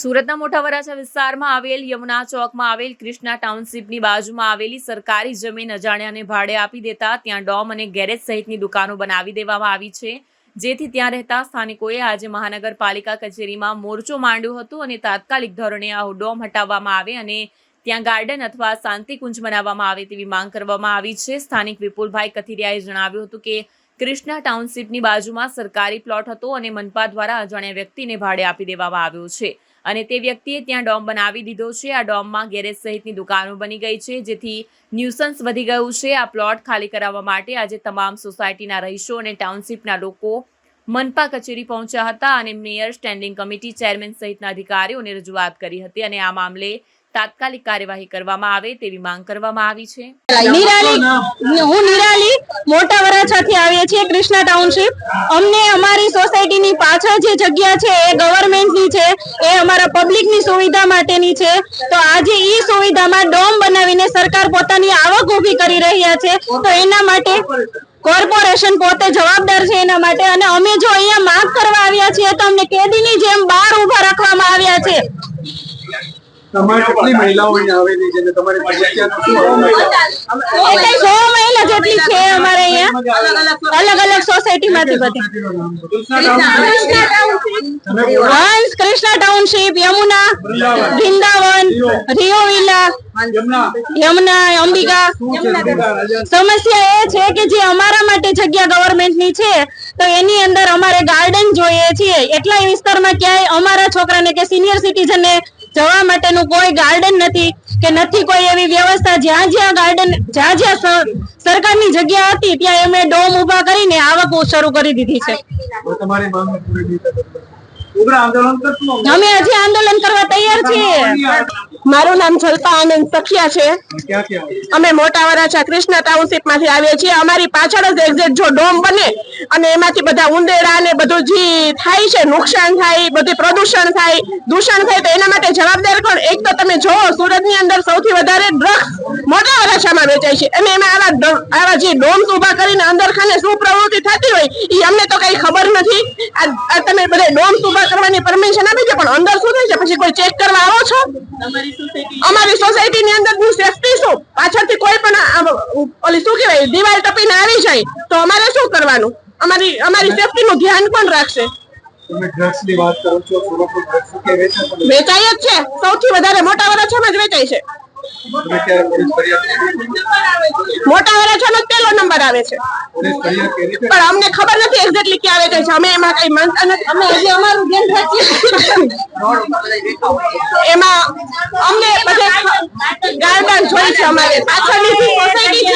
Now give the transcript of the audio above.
સુરતના મોટા વરાછા વિસ્તારમાં આવેલ યમુના ચોકમાં આવેલ ક્રિષ્ના ટાઉનશીપની બાજુમાં આવેલી સરકારી જમીન અજાણ્યાને ભાડે આપી દેતા ત્યાં ડોમ અને ગેરેજ સહિતની દુકાનો બનાવી દેવામાં આવી છે. જેથી ત્યાં રહેતા સ્થાનિકોએ આજે મહાનગરપાલિકા કચેરીમાં મોરચો માંડ્યો હતો અને તાત્કાલિક ધોરણે આ ડોમ હટાવવામાં આવે અને ત્યાં ગાર્ડન અથવા શાંતિકુંજ બનાવવામાં આવે તેવી માંગ કરવામાં આવી છે. સ્થાનિક વિપુલભાઈ કથિરિયાએ જણાવ્યું હતું કે ક્રિષ્ના ટાઉનશીપની બાજુમાં સરકારી પ્લોટ હતો અને મનપા દ્વારા અજાણ્યા વ્યક્તિને ભાડે આપી દેવામાં આવ્યો છે. અને તે વ્યક્તિએ ત્યાં ડોમ બનાવી દીધો છે. આ ડોમમાં ગેરેજ સહિતની દુકાનો બની ગઈ છે, જેથી ન્યુસન્સ વધી ગયું છે. આ પ્લોટ ખાલી કરાવવા માટે આજે તમામ સોસાયટીના રહીશો અને ટાઉનશીપના લોકો મનપા કચેરી પહોંચ્યા હતા અને મેયર, સ્ટેન્ડિંગ કમિટી, ચેરમેન સહિતના અધિકારીઓને રજૂઆત કરી હતી અને આ મામલે તાત્કાલિક કાર્યવાહી કરવામાં આવે તેવી માંગ કરવામાં આવી છે. હું નિરાલી મોટા વરાછાથી આવીએ છીએ કૃષ્ણા ટાઉનશીપ. અમને અમારી સોસાયટીની પાછળ જે જગ્યા છે એ ગવર્મેન્ટની છે એ અમારા પબ્લિકની સુવિધા માટેની છે. તો આજે એ સુવિધામાં ડોમ બનાવીને સરકાર પોતાની આવક ઊભી કરી રહ્યા છે તો એના માટે કોર્પોરેશન પોતે જવાબદાર છે એના માટે. અને અમે જો અહીંયા માફ કરવા આવ્યા છીએ તો અમને કેદીની જેમ બહાર ઊભા રાખવામાં આવ્યા છે. તમારે કેટલી મહિલાઓ અહીંયા આવેલી છે? અને તમારી શું હલ એ કઈ સો મહિલા અલગ અલગ સોસાયટીમાંથી બધી. તમે Krishna township Yamuna, Vrindavan, Rio villa, Yamuna, Ambika. સમસ્યા એ છે કે જે અમારા માટે જગ્યા ગવર્મેન્ટની છે, તો એની અંદર અમારે ગાર્ડન જોઈએ છીએ. એટલા વિસ્તારમાં ક્યાંય અમારા છોકરાને કે સિનિયર સિટીઝનને જવા માટેનું કોઈ ગાર્ડન નથી. કે નથી કોઈ એવી વ્યવસ્થા? જ્યાં જ્યાં ગાર્ડન જ્યાં જ્યાં સરકારની જગ્યા હતી ત્યાં એમણે ડોમ ઊભા કરીને આવક શરૂ કરી દીધી છે. અમે. હજી આંદોલન કરવા તૈયાર છીએ. મારું નામ જલપા આનંદ સખિયા છે. અમે મોટા વરાછા કૃષ્ણ ટાઉનશીપમાંથી આવીએ છીએ. અમારી પાછળ જ એક્ઝેક્ટ જો ડોમ બને અને એમાંથી બધા ઉંદેડા ને બધું જે થાય છે નુકસાન થાય બધું પ્રદૂષણ થાય દૂષણ થાય તો એના માટે જવાબદાર કોણ? એક તો તમે જોવો સુરતની અંદર સૌથી વધારે ડ્રગ્સ મોટા વરાછામાં વેચાય છે. અને એમાં આવા આવા જે ડોમ્સ ઊભા કરીને અંદર ખાને શું પ્રવૃત્તિ થતી હોય એ અમને તો કઈ ખબર નથી. આ તમે બધા ડોમ્સ ઊભા કરવાની પરમિશન આપી છે પણ અંદર શું થાય છે પછી કોઈ ચેક કરવા આવો છો? અમારી સોસાયટી ની અંદર હું સેફટી શું પાછળથી કોઈ પણ ઓલી શું કહેવાય દિવાલ ટપીને આવી જાય તો અમારે શું કરવાનું? અમારી અમારી સેફટી નું ધ્યાન કોણ રાખશે? તમે ડ્રગ્સની વાત કરો છો સુરતનું ડ્રગ્સ કે વેચે છે વેચાય જ છે. સૌથી વધારે મોટા વરાછામાં જ વેચાય છે. મોટા વરાછાનો નો પેલો નંબર આવે છે. પણ અમને ખબર નથી એક્ઝેક્ટલી ક્યાં આવે છે. અમે એમાં કઈ માનતા નથી. અમે હજી અમારું રાખીએ એમાં અમને બધે ગાર્ડન જોઈ છે અમારે. પાછળની સોસાયટી છે